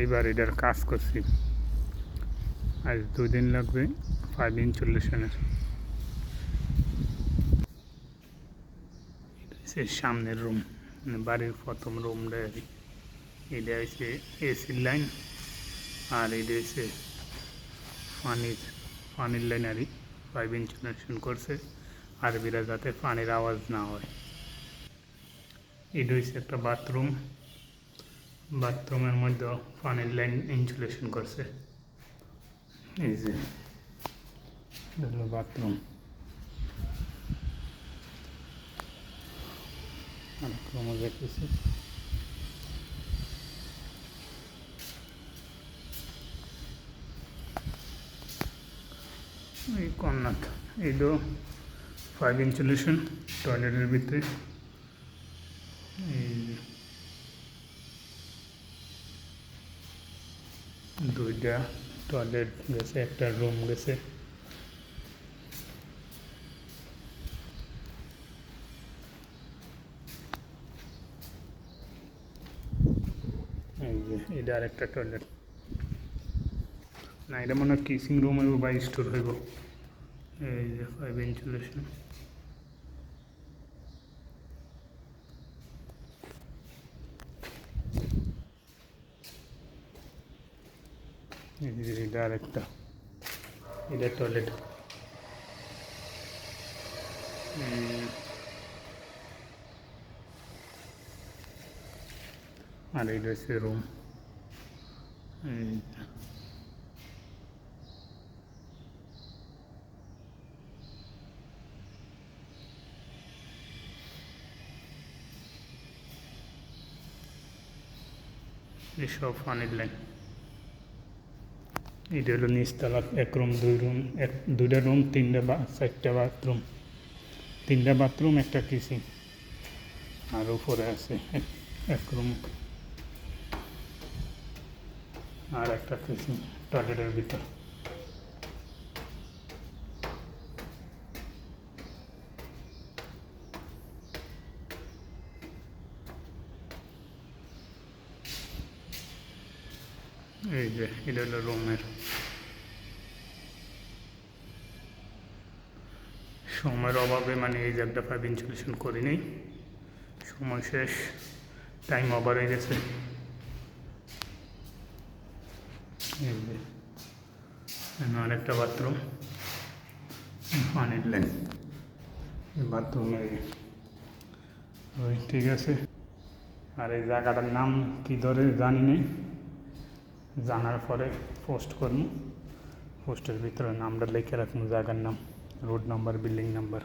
এইবার এটার কাজ করছি। আজ দুই দিন লাগবে ফাইভ ইনচুলেশনের সে সামনের রুম মানে বাড়ির প্রথম রুমটা আর। এটা হচ্ছে এসির লাইন আর এটা হচ্ছে পানির পানির লাইন আর ফাইভ ইনচুলেশন করছে, আর আরবিরা যাতে পানির আওয়াজ না হয়। এটা হচ্ছে একটা বাথরুম বাথরুমের মধ্যে পানির লাইন ইনসুলেশন করছে। এই যে বাথরুম। আর ক্রমে দেখতেছি। এই কর্নার এইটা ফাইভ ইনসুলেশন টয়লেটের ভিতরে। এই দুইটা টয়লেট গেছে, একটা রুম গেছে। এটা আর একটা টয়লেট না, এটা মনে হয় কিসিং রুম হইব বা স্টোর হইব। এই যে ফাইভ এটা আর একটা এটা টয়লেট আর এইটা হচ্ছে রুম এসব পানির লাইন এটা হলো নিচতলা এক রুম দুই রুম এক দুইটা রুম তিনটা বা চারটা বাথরুম তিনটা বাথরুম একটা কিচেন আর উপরে আছে এক- রুম আর একটা কিচেন টয়লেটের ভিতর এই যে এটা হলো রুমের সময়ের অভাবে মানে এই জায়গাটা ফাইভ ইনসুলেশন করিনি সময় শেষ টাইম ওভার হয়ে গেছে এই যে এখানে আরেকটা বাথরুম পানির লাইন বাথরুমে ওই ঠিক আছে আর এই জায়গাটার নাম কি ধরে জানি নেই জানার পরে পোস্ট করুন। পোস্টের ভিতরে নামটা লিখে রাখুন, জায়গার নাম রোড নাম্বার বিল্ডিং নাম্বার